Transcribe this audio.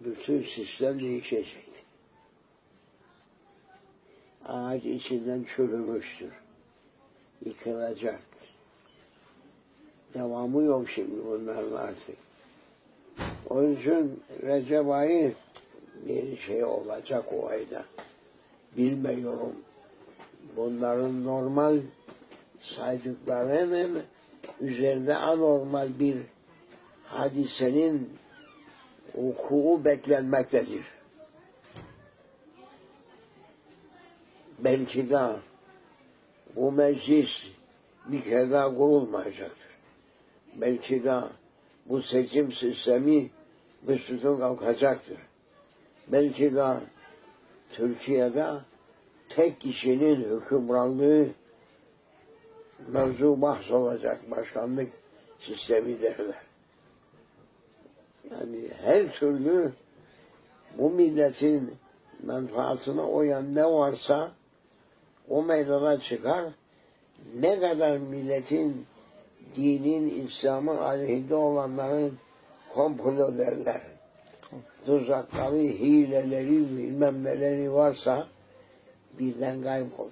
bütün sistem değişecek. Ağaç içinden çürümüştür. Yıkılacak. Devamı yok şimdi bunların artık. Onun için Recep ayı bir şey olacak o ayda. Bilmiyorum. Bunların normal saydıklarının üzerinde anormal bir hadisenin vuku beklenmektedir. Belki de bu meclis bir kere daha kurulmayacaktır. Belki de bu seçim sistemi Mesut'un kalkacaktır. Belki de Türkiye'de tek kişinin hükümranlığı mevzu bahs olacak başkanlık sistemi derler. Yani her türlü bu milletin menfaatine oyan ne varsa o meydana çıkar. Ne kadar milletin dinin, İslam'ın aleyhinde olanların komplo derler. Tuzakları, hileleri, bilmem neleri varsa birden kaybolur.